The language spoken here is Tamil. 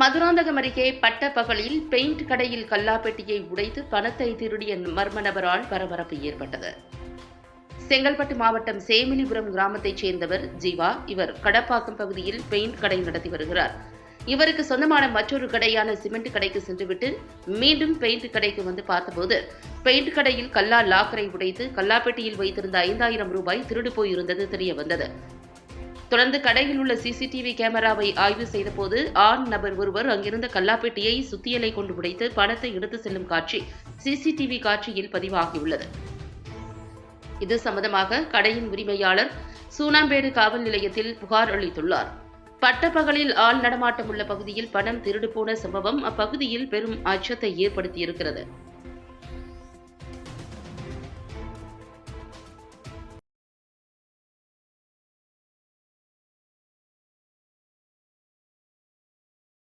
மதுராந்தகம் அருகே பட்டப்பகலில் பெயிண்ட் கடையில் கல்லாப்பெட்டியை உடைத்து பணத்தை திருடிய மர்ம நபரால் பரபரப்பு ஏற்பட்டது. செங்கல்பட்டு மாவட்டம் சேமிலிபுரம் கிராமத்தைச் சேர்ந்தவர் ஜீவா. இவர் கடப்பாக்கம் பகுதியில் பெயிண்ட் கடை நடத்தி வருகிறார். இவருக்கு சொந்தமான மற்றொரு கடையான சிமெண்ட் கடைக்கு சென்றுவிட்டு மீண்டும் பெயிண்ட் கடைக்கு வந்து பார்த்தபோது பெயிண்ட் கடையில் கல்லா லாக்கரை உடைத்து கல்லாப்பெட்டியில் வைத்திருந்த ஐந்தாயிரம் ரூபாய் திருடு போயிருந்தது தெரிய வந்தது. தொடர்ந்து கடையில் உள்ள சிசிடிவி கேமராவை ஆய்வு செய்தபோது ஆண் நபர் ஒருவர் அங்கிருந்த கல்லாப்பெட்டியை சுத்தியலை கொண்டு உடைத்து பணத்தை எடுத்து செல்லும் காட்சி சிசிடிவி காட்சியில் பதிவாகியுள்ளது. இது சம்பந்தமாக கடையின் உரிமையாளர் சூனாம்பேடு காவல் நிலையத்தில் புகார் அளித்துள்ளார். பட்டப்பகலில் ஆள் நடமாட்டம் உள்ள பகுதியில் பணம் திருடு போன சம்பவம் அப்பகுதியில் பெரும் அச்சத்தை ஏற்படுத்தியிருக்கிறது.